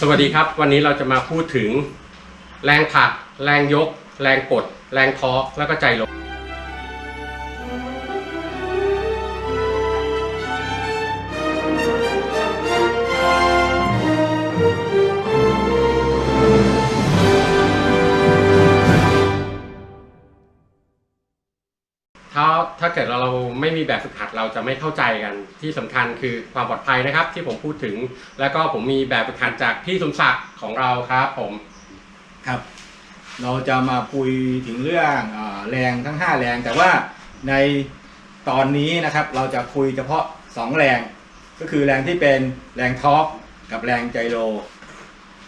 สวัสดีครับ วันนี้เราจะมาพูดถึงแรงผลัก แรงยก แรงกด แรงทอร์กแล้วก็ใจลม ถ้าเกิดเราไม่มีแบบฝึกหัดเราจะไม่เข้าใจกันที่สำคัญคือความปลอดภัยนะครับ ที่ผมพูดถึง แล้วก็ผมมีแบบฝึกหัดจากพี่สมศักดิ์ของเราครับผมครับ เราจะมาคุยถึงเรื่องอแรงทั้ง 5 แรง แต่ว่าในตอนนี้นะครับเราจะคุยเฉพาะ 2 แรง ก็คือแรงที่เป็นแรงท็อกกับแรงไจโร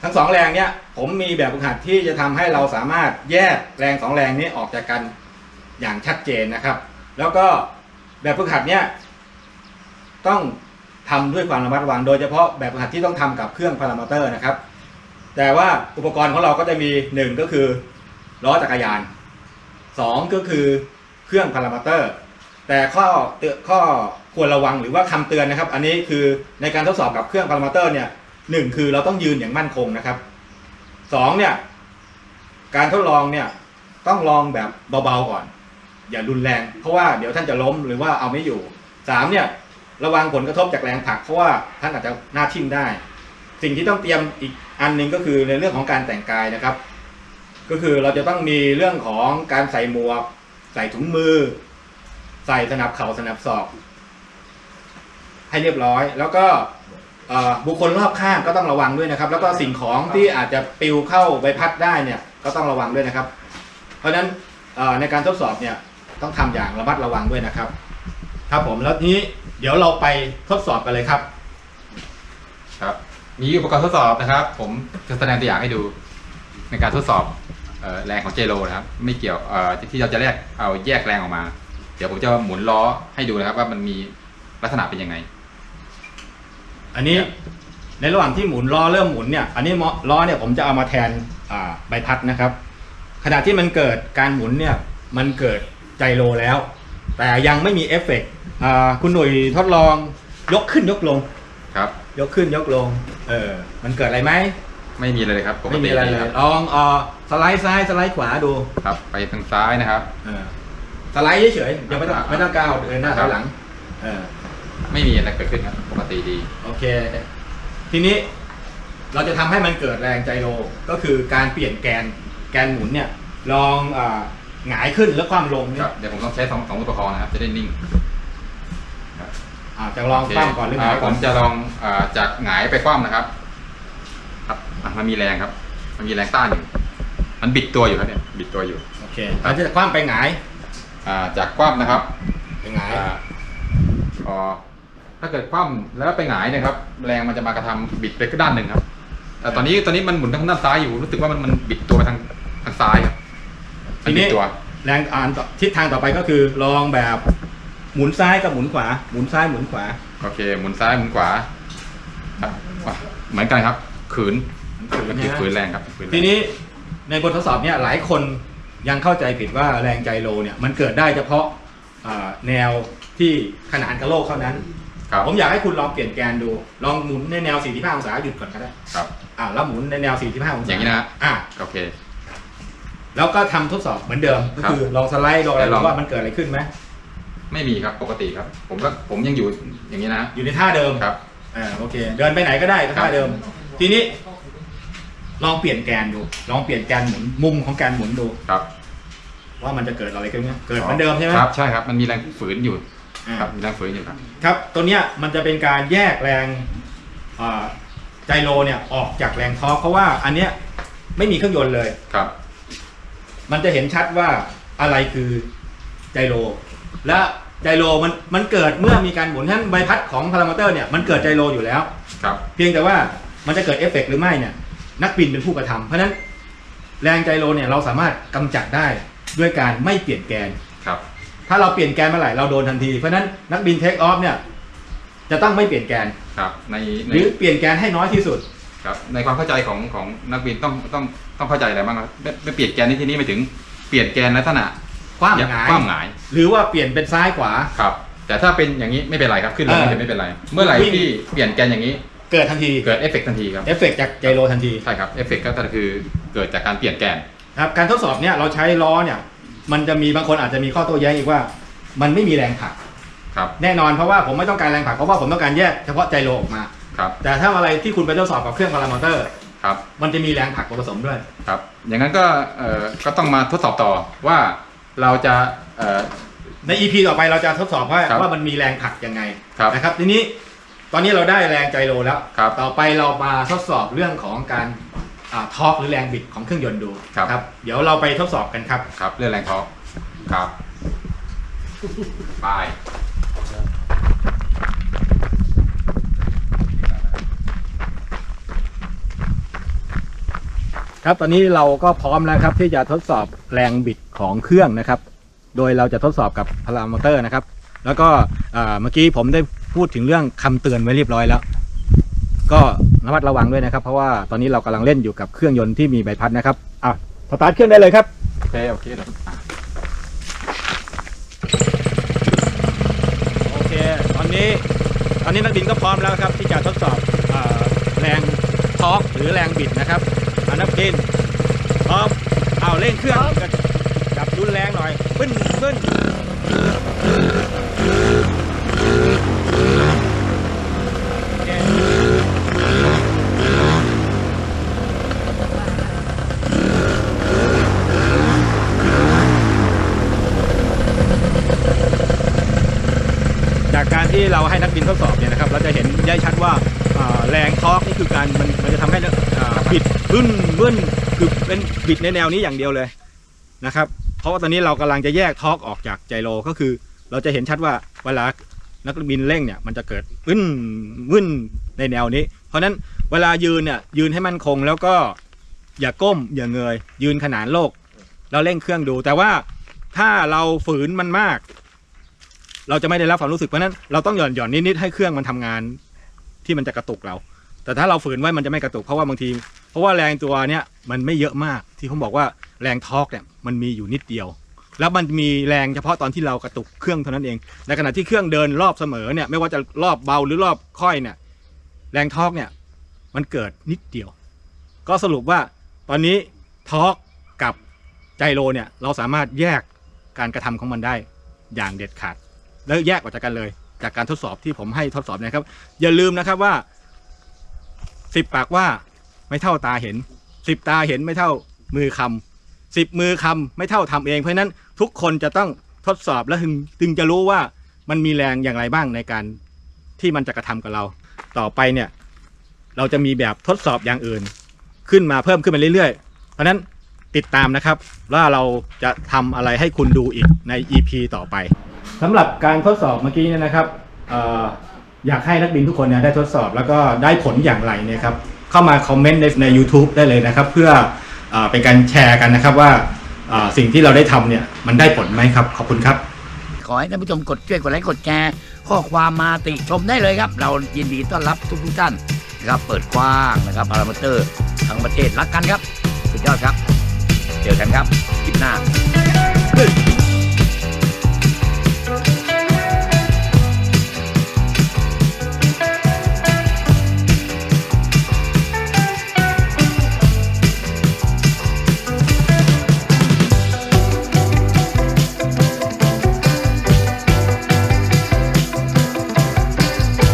ทั้งสองแรงเนี้ยผมมีแบบฝึกหัดที่จะทำให้เราสามารถแยกแรงสองแรงนี้ออกจากกันอย่างชัดเจนนะครับ แล้วก็แบบฝึกหัดเนี้ยต้องทำด้วยความระมัดระวัง โดยเฉพาะแบบฝึกหัดที่ต้องทำกับเครื่องพารามอเตอร์นะครับ แต่ว่าอุปกรณ์ของเราก็จะมีหนึ่งก็คือล้อจักรยานสองก็คือเครื่องพารามอเตอร์ แต่ข้อเตือนข้อควรระวังหรือว่าคำเตือนนะครับ อันนี้คือในการทดสอบกับเครื่องพารามอเตอร์เนี่ยหนึ่งคือเราต้องยืนอย่างมั่นคงนะครับสองเนี่ยการทดลองเนี่ยต้องลองแบบเบาๆก่อน อย่ารุนแรง เพราะว่าเดี๋ยวท่านจะล้มหรือว่าเอาไม่อยู่สามเนี่ยระวังผลกระทบจากแรงผลักเพราะว่าท่านอาจจะหน้าทิ่มได้ สิ่งที่ต้องเตรียมอีกอันหนึ่งก็คือในเรื่องของการแต่งกายนะครับ ก็คือเราจะต้องมีเรื่องของการใส่หมวก ใส่ถุงมือ ใส่สนับเข่าสนับศอก ให้เรียบร้อย แล้วก็บุคคลรอบข้างก็ต้องระวังด้วยนะครับ แล้วก็สิ่งของที่อาจจะปิวเข้าใบพัดได้เนี่ยก็ต้องระวังด้วยนะครับ เพราะฉะนั้นในการทดสอบเนี่ย ต้องทำอย่างระมัดระวังด้วยนะครับ ครับผมแล้วทีนี้เดี๋ยวเราไปทดสอบกันเลยครับ ครับ มีอุปกรณ์ทดสอบนะครับ ผมจะแสดงตัวอย่างให้ดูในการทดสอบเอ่อแรงของเจโรนะครับ ไม่เกี่ยวเอ่อที่เราจะแยกเอาแยกแรงออกมา เดี๋ยวผมจะหมุนล้อให้ดูนะครับ ว่ามันมีลักษณะเป็นยังไง อันนี้ครับในระหว่างที่หมุนล้อเริ่มหมุนเนี่ย อันนี้ล้อเนี่ยผมจะเอามาแทนอ่าใบพัดนะครับ ขณะที่มันเกิดการหมุนเนี่ย มันเกิด ไจโรแล้ว แต่ยังไม่มีเอฟเฟกต์อ่าคุณหนุ่ยทดลองยกขึ้นยกลง ครับ ยกขึ้นยกลง เออ มันเกิดอะไรไหมไม่มีเลยครับปกไม่ติมีอะไรดีเลครัยบลองเอ่อสไลด์ซ้ายสไลด์ขวาดูครับ ไปทางซ้ายนะครับ เออสไลด์เฉยๆยังไม่ต้องครับไม่ต้องก้าวเดินหน้าถอยหลังเออ ไม่มีอะไรเกิดขึ้นครับ ปกติดี โอเค ทีนี้เราจะทำให้มันเกิดแรงไจโรก็คือการเปลี่ยนแกนแกนหมุนเนี่ย ลองอา หงายขึ้นแล้วความลงคเนี่รัยบเดี๋ยวผมต้องใช้สองสองมือประคองนะครับ จะได้นิ่งอาจะลองโเคคว่ำก่อนหรือหงายผก่อนมจะลองอาจากหงายไปคว่ำนะครับ ครับอะมันมีแรงครับ มันมีแรงต้านอยู่ มันบิดตัวอยู่ครับเนี่ย บิดตัวอยู่ โอเคเราจะคว่ำไปหงายอ่าจากคว่ำนะครับไปหงายอ่าพอถ้าเกิดคว่ำแล้วไปหงายเนะครับ แรงมันจะมากระทำบิดไปด้านหนึ่งครับแต่ตอนนี้ตอนนี้มันหมุนทางด้านซ้ายอยู่รู้สึกว่ามันมันบิดตัวไปทางทางซ้ายครับมั ทีนบินี้ดตัวแรงอ่านต่อทิศทางต่อไปก็คือลองแบบหมุนซ้ายกับหมุนขวา หมุนซ้ายหมุนขวา โอเค หมุนซ้ายหมุนขวาครับอะเหมือนกันครับ ขืนก็คือขืนแรงครับขืนแรงทีนี้ในบททดสอบเนี่ยหลายคนยังเข้าใจผิดว่าแรงไจโรเนี่ยมันเกิดได้เฉพาะอ่าแนวที่ขนานกับโลกเท่านั้นครับผมอยากให้คุณลองเปลี่ยนแกนดู ลองหมุนในแนว 45 องศาหยุดก่อนก็ได้ ครับ อ่าแล้วหมุนในแนว 45 องศา อย่างนี้นะฮะอ่าโอเค แล้วก็ทำทดสอบเหมือนเดิมก็ครับคือลองสไลด์ลองอะไรแล้วลองดูว่ามันเกิดอะไรขึ้นไหมไม่มีครับปกติครับ ผมก็ผมยังอยู่อย่างนี้นะอยู่ในท่าเดิมครับอ่าโอเค เดินไปไหนก็ได้ก็ท่าครับเดิม ทีนี้ ลองเปลี่ยนแกนดู ลองเปลี่ยนแกนหมุนมุมของแกนหมุนดูครับ ว่ามันจะเกิดอะไรขึ้นไหมเกิดเหมือนเดิมใช่ไหมครับใช่ครับ มันมีแรงฝืนอยู่อ่าครับมีแรงฝืนอยู่ครับ ครับ ตัวเนี้ยมันจะเป็นการแยกแรงอ่าไจโรเนี่ยออกจากแรงทอร์กเพราะว่าอันเนี้ยไม่มีเครื่องยนต์เลยครับ มันจะเห็นชัดว่าอะไรคือไจโร และไจโรมันมันเกิดเมื่อมีการหมุนท่านใบพัดของพารามอเตอร์เนี่ยมันเกิดไจโรอยู่แล้ว ครับ เพียงแต่ว่ามันจะเกิดเอฟเฟกต์หรือไม่เนี่ยนักบินเป็นผู้กระทำเพราะฉะนั้นแรงไจโรเนี่ยเราสามารถกำจัดได้ด้วยการไม่เปลี่ยนแกน ครับ ถ้าเราเปลี่ยนแกนเมื่อไหร่เราโดนทันที เพราะฉะนั้นนักบินเทคออฟเนี่ยจะต้องไม่เปลี่ยนแกน ครับ ในหในรือเปลี่ยนแกนให้น้อยที่สุด ครับในความเข้าใจของของนักบินต้องต้องต้องเข้าใจอะไรบ้างครับไม่ไม่เปลี่ยนแกนในที่นี้หมายถึงเปลี่ยนแกนลักษณะคว้างหงาย คว่ำหงายหรือว่าเปลี่ยนเป็นซ้ายขวา ครับ แต่ถ้าเป็นอย่างนี้ไม่เป็นไรครับขึ้นลงเออจะไม่เป็นไร เมื่อไหร่วิ่ง ที่เปลี่ยนแกนอย่างนี้เกิดทันทีเกิดเอฟเฟกต์ทันทีครับเอฟเฟกต์จากไจโรทันทีใช่ครับเอฟเฟกต์ก็คือเกิดจากการเปลี่ยนแกนครับการทดสอบเนี่ยเราใช้ล้อเนี่ยมันจะมีบางคนอาจจะมีข้อโต้แย้งอีกว่า มันไม่มีแรงผลักครับ แน่นอนเพราะว่าผมไม่ต้องการแรงผลักเพราะว่าผมต้องการแยกเฉพาะไจโรออกมา ครับแต่ถ้าอะไรที่คุณไปทดสอบกับเครื่องพารามอเตอร์ ครับมันจะมีแรงผลักผสมด้วย ครับ อย่างนั้นก็เอ่อก็ต้องมาทดสอบต่อว่าเราจะเอ่อ ใน EP ต่อไปเราจะทดสอบว่าครับว่ามันมีแรงผลักยังไงครับนะครับ ทีนี้ตอนนี้เราได้แรงไจโรแล้ว ครับต่อไปเรามาทดสอบเรื่องของการทอร์กหรือแรงบิดของเครื่องยนต์ดูครับ เดี๋ยวเราไปทดสอบกันครับ ครับเรื่องแรงทอร์กครับไป ครับตอนนี้เราก็พร้อมแล้วครับที่จะทดสอบแรงบิดของเครื่องนะครับ โดยเราจะทดสอบกับพารามอเตอร์นะครับ แล้วก็อ่าเมื่อกี้ผมได้พูดถึงเรื่องคำเตือนไว้เรียบร้อยแล้ว ก็ระมัดระวังด้วยนะครับ เพราะว่าตอนนี้เรากำลังเล่นอยู่กับเครื่องยนต์ที่มีใบพัดนะครับอะสตาร์ทเครื่องได้เลยครับโอเคโอเคเดี๋ยวอะโอเค ตอนนี้ตอนนี้นักบินก็พร้อมแล้วครับ ที่จะทดสอบเออแรงทอร์กหรือแรงบิดนะครับ อะนักบินพร้อมเอาเร่งเครื่องกับจับรุนแรงหน่อยปึ้นปึ้นโอเคจากการที่เราให้นักบินทดสอบเนี่ยนะครับ เราจะเห็นได้ชัดว่าอ่า แรงทอร์กนี่คือการมันมันจะทำให้อ่าบิดบึ้นบึ้นคือเป็นบิดในแนวนี้อย่างเดียวเลยนะครับ เพราะว่าตอนนี้เรากำลังจะแยกทอร์กออกจากไจโรก็คือ เราจะเห็นชัดว่าเวลานักบินเร่งเนี่ยมันจะเกิดบึ้นบึ้นในแนวนี้ เพราะฉะนั้นเวลายืนเนี่ยยืนให้มั่นคงแล้วก็อย่าก้มอย่าเงย ยืนขนานโลกแล้วเร่งเครื่องดู แต่ว่าถ้าเราฝืนมันมาก เราจะไม่ได้รับความรู้สึกเพราะนั้นเราต้องหย่อนหย่อนนิดๆให้เครื่องมันทำงาน ที่มันจะกระตุกเรา แต่ถ้าเราฝืนไว้มันจะไม่กระตุกเพราะว่าบางที เพราะว่าแรงตัวเนี้ยมันไม่เยอะมากที่ผมบอกว่าแรงทอร์กเนี่ยมันมีอยู่นิดเดียว แล้วมันมีแรงเฉพาะตอนที่เรากระตุกเครื่องเท่านั้นเอง ในขณะที่เครื่องเดินรอบเสมอเนี่ยไม่ว่าจะรอบเบาหรือรอบค่อยเนี่ยแรงทอร์กเนี่ยมันเกิดนิดเดียว ก็สรุปว่าตอนนี้ทอร์กกับไจโรเนี่ยเราสามารถแยกการกระทำของมันได้อย่างเด็ดขาด แล้วแยกออกจากกันเลย จากการทดสอบที่ผมให้ทดสอบนะครับ อย่าลืมนะครับว่าสิบปากว่าไม่เท่าตาเห็นสิบตาเห็นไม่เท่ามือคำสิบมือคำไม่เท่าทำเองเพราะฉะนั้นทุกคนจะต้องทดสอบและถึงจะรู้ว่ามันมีแรงอย่างไรบ้างในการที่มันจะกระทำกับเรา ต่อไปเนี่ย เราจะมีแบบทดสอบอย่างอื่น ขึ้นมาเพิ่มขึ้นมาเรื่อยๆ เพราะฉะนั้นติดตามนะครับว่าเราจะทำอะไรให้คุณดูอีกใน EP ต่อไป สำหรับการทดสอบเมื่อกี้เนี่ยนะครับเอออยากให้นักบินทุกคนเนี่ยได้ทดสอบแล้วก็ได้ผลอย่างไรเนี่ยครับเข้ามาคอมเมนต์ในใน YouTube ได้เลยนะครับ เพื่อเออเป็นการแชร์กันนะครับว่าเอ่อสิ่งที่เราได้ทำเนี่ยมันได้ผลไหมครับ ขอบคุณครับ ขอให้ท่านผู้ชมกดช่วยกดไลค์กดแชร์ข้อความมาติชมได้เลยครับ เรายินดีต้อนรับทุกทุกๆท่านนะครับเปิดกว้างนะครับพารามิเตอร์ทั้งประเทศรักกันครับ สุดยอดครับ เจอกันครับคลิปหน้า